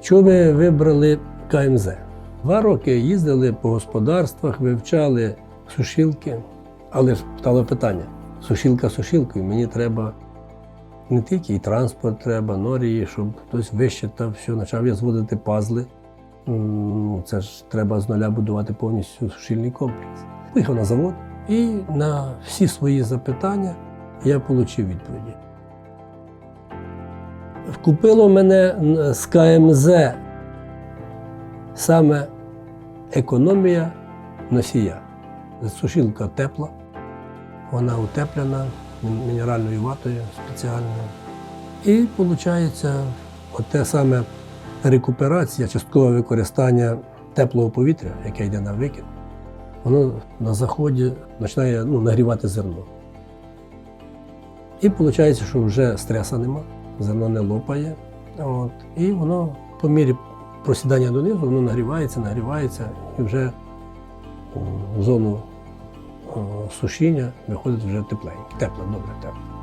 Чому ми вибрали КМЗ? Два роки їздили по господарствах, вивчали сушилки, але ж стало питання: сушилка сушилкою, мені треба не тільки і транспорт треба, норії, щоб хтось вищитав, все, почав я зводити пазли. Це ж треба з нуля будувати повністю сушильний комплекс. Поїхав на завод і на всі свої запитання я отримав відповіді. Вкупило мене з КМЗ саме економія носія. Сушилка тепла, вона утеплена мінеральною ватою спеціальною. І виходить, те саме рекуперація, часткове використання теплого повітря, яке йде на викид, воно на заході починає ну, нагрівати зерно. І виходить, що вже стреса нема, зерно не лопає. От, і воно по мірі просідання донизу, воно нагрівається, нагрівається і вже в зону е, сушіння виходить вже тепленьке, тепло, добре, тепло.